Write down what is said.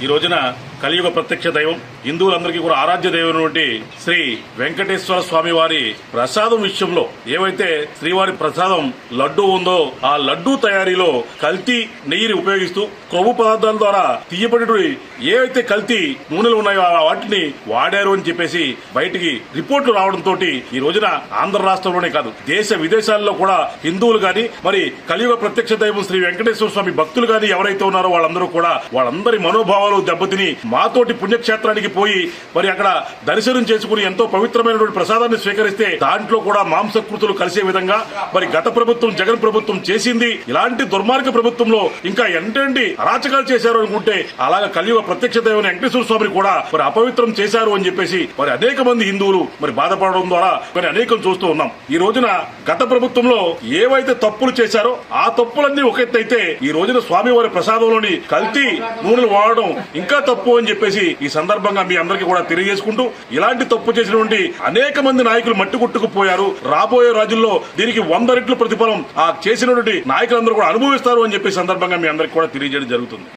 ఈ రోజున కలియుగ ప్రత్యక్ష దైవం హిందువులందరికీ కూడా ఆరాధ్య దైవమైనటువంటి శ్రీ వెంకటేశ్వర స్వామి వారి ప్రసాదం విషయంలో ఏవైతే శ్రీవారి ప్రసాదం లడ్డు ఉందో ఆ లడ్డు తయారీలో కల్తీ నెయ్యిని ఉపయోగిస్తూ క్రొవ్వు పదార్థాల ద్వారా తీయబడి ఏవైతే కల్తీ నూనెలు ఉన్నాయో వాటిని వాడారు అని చెప్పేసి బయటికి రిపోర్టులు రావడంతో ఈ రోజున ఆంధ్ర రాష్ట్రంలోనే కాదు దేశ విదేశాల్లో కూడా హిందువులు గాని మరి కలియుగ ప్రత్యక్ష దైవం శ్రీ వెంకటేశ్వర స్వామి భక్తులు గాని ఎవరైతే ఉన్నారో వాళ్ళందరూ కూడా వాళ్ళందరి మనోభావాలు దెబ్బతిని మాతోటి పుణ్యక్షేత్రానికి పోయి మరి అక్కడ దర్శనం చేసుకుని ఎంతో పవిత్రమైనటువంటి ప్రసాదాన్ని స్వీకరిస్తే దాంట్లో కూడా మాంసకృతులు కలిసే విధంగా మరి గత ప్రభుత్వం జగన్ ప్రభుత్వం చేసింది. ఇలాంటి దుర్మార్గ ప్రభుత్వంలో ఇంకా ఎంటండి అరాచకాలు చేశారు అనుకుంటే అలాగే కలియుగ ప్రత్యక్ష దైవం వెంకటేశ్వర స్వామిని కూడా మరి అపవిత్రం చేశారు అని చెప్పేసి మరి అనేక మంది హిందువులు మరి బాధపడడం ద్వారా మరి అనేకం చూస్తూ ఉన్నాం. ఈ రోజున గత ప్రభుత్వంలో ఏవైతే తప్పులు చేశారో ఆ తప్పులన్నీ ఒక ఎత్తు అయితే ఈ రోజున స్వామివారి ప్రసాదంలోని కల్తీ నూనెలు వాడడం ఇంకా తప్పు అని చెప్పేసి ఈ సందర్భంగా మీ అందరికీ కూడా తెలియజేసుకుంటూ ఇలాంటి తప్పు చేసినటువంటి అనేక మంది నాయకులు మట్టి కొట్టుకుపోయారు రాబోయే రోజుల్లో దీనికి వంద రెట్లు ప్రతిఫలం ఆ చేసినటువంటి నాయకులందరూ కూడా అనుభవిస్తారు అని చెప్పి సందర్భంగా మీ అందరికీ కూడా తెలియజేయడం జరుగుతుంది.